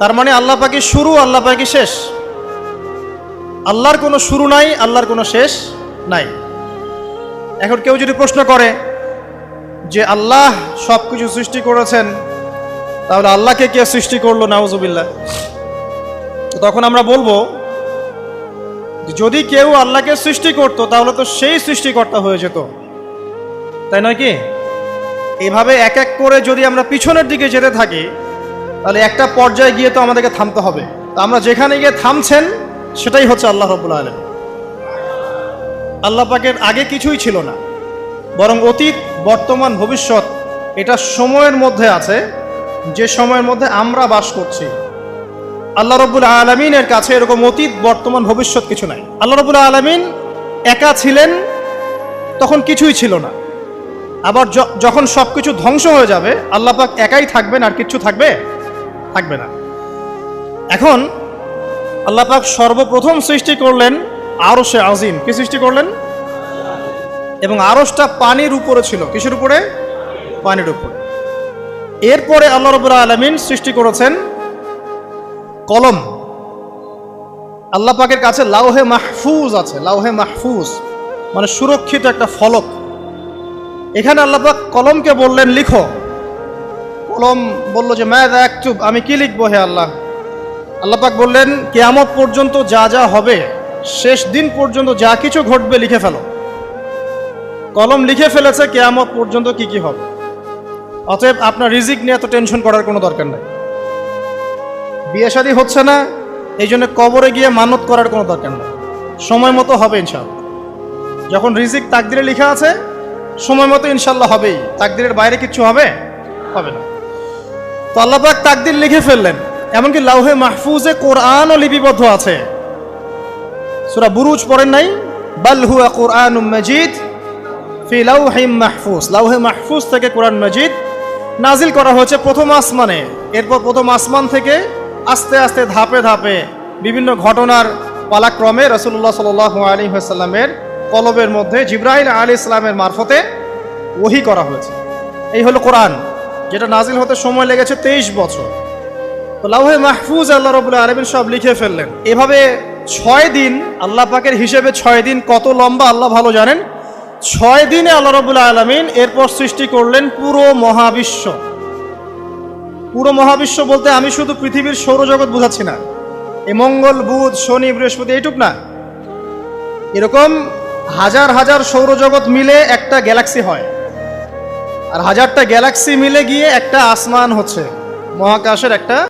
তার মানে আল্লাহ পাকি শুরু, আল্লাহ পাকি শেষ। আল্লাহর কোনো শুরু নাই, আল্লাহর কোনো শেষ নাই। এখন কেউ যদি প্রশ্ন করে যে আল্লাহ সব কিছু সৃষ্টি করেছেন, তাহলে আল্লাহকে কে সৃষ্টি করল? নাউজুবিল্লাহ। তো তখন আমরা বলব, যদি কেউ আল্লাহকে সৃষ্টি করতো, তাহলে তো সেই সৃষ্টিকর্তা হয়ে যেত। তাই নয় কি? এইভাবে এক এক করে যদি আমরা পিছনের দিকে যেতে থাকি তাহলে একটা পর্যায়ে গিয়ে তো আমাদেরকে থামতে হবে। তো আমরা যেখানে গিয়ে থামছেন, সেটাই হচ্ছে আল্লাহ রব্বুল আলম আল্লাহ পাকের আগে কিছুই ছিল না। বরং অতীত, বর্তমান, ভবিষ্যৎ, এটা সময়ের মধ্যে আছে। যে সময়ের মধ্যে আমরা বাস করছি। আল্লাহ রব্বুল আলমিনের কাছে এরকম অতীত, বর্তমান, ভবিষ্যৎ কিছু নাই। আল্লাহ রব্বুল আলমিন একা ছিলেন, তখন কিছুই ছিল না। আবার যখন সব কিছু ধ্বংস হয়ে যাবে, আল্লাহ পাক একাই থাকবেন আর কিচ্ছু থাকবে? থাকবে না। এখন আল্লাহ পাক সর্বপ্রথম সৃষ্টি করলেন আরশে আজিম। কি সৃষ্টি করলেন? এবং আরশটা পানির উপরে ছিল। কিসের উপরে? পানির উপরে। এরপরে আল্লাহ রবুল্লা আলমিন সৃষ্টি করেছেন কলম। আল্লাহ পাকের কাছে লাউহে মাহফুজ আছে। লাউহে মাহফুজ মানে সুরক্ষিত একটা ফলক। এখানে আল্লাহ পাক কলমকে বললেন, লিখো। কলম বলল যে, ম্যাদ একচুপ আমি কি লিখব হে আল্লাহ? আল্লাহ পাক বললেন, কেয়ামত পর্যন্ত যা যা হবে, শেষ দিন পর্যন্ত যা কিছু ঘটবে, লিখে ফেলো। কলম লিখে ফেলেছে, কেয়ামত পর্যন্ত কি কি হবে। অতএব আপনার রিজিক নিয়ে এত টেনশন করার কোনো দরকার নাই। বিয়ে শাদী হচ্ছে না, এই জন্য কবরে গিয়ে মানত করার কোনো দরকার নেই। সময় মতো হবে ইনশাল্লাহ যখন রিজিক তাকদিরে লেখা আছে, সময় মতো ইনশাল্লাহ হবেই। তাকদিরের বাইরে কিচ্ছু হবে? হবে না। তো আল্লাহ পাক তাকদির লিখে ফেললেন, এমনকি লাউহে মাহফুজে কোরআনও লিপিবদ্ধ আছে। সূরা বুরুজ পড়েন নাই? বাল হুয়া কোরআনুম মজিদ ফি লাউহিম মাহফুজ। লাউহে মাহফুজ থেকে কোরআন মজিদ নাজিল করা হয়েছে প্রথম আসমানে। এরপর প্রথম আসমান থেকে আস্তে আস্তে ধাপে ধাপে বিভিন্ন ঘটনার পালাক্রমে রসুল্লাহ সাল আলী সাল্লামের কলবের মধ্যে জিব্রাহিল আলী ইসলামের মারফতে ওহি করা হয়েছে। এই হলো কোরআন। যেটা নাজিল হতে সময় লেগেছে তেইশ বছর। তো লাউহে মাহফুজ আল্লাহ রবুল্লাহ আলমিন সব লিখে ফেললেন। এভাবে ছয় দিন, আল্লাহ পাকের হিসেবে ছয় দিন কত লম্বা, আল্লাহ ভালো জানেন। ছয় দিনে আল্লাহ রবুল্লাহ আলমিন এরপর সৃষ্টি করলেন পুরো মহাবিশ্ব। পুরো মহাবিশ্ব বলতে আমি শুধু পৃথিবীর সৌরজগৎ বোঝাচ্ছি না। এই মঙ্গল, বুধ, শনি, বৃহস্পতি এইটুক না। এরকম হাজার হাজার সৌরজগৎ মিলে একটা গ্যালাক্সি হয়। আর হাজারটা গ্যালাক্সি মিলে গিয়ে একটা আসমান হচ্ছে। মহাকাশের একটা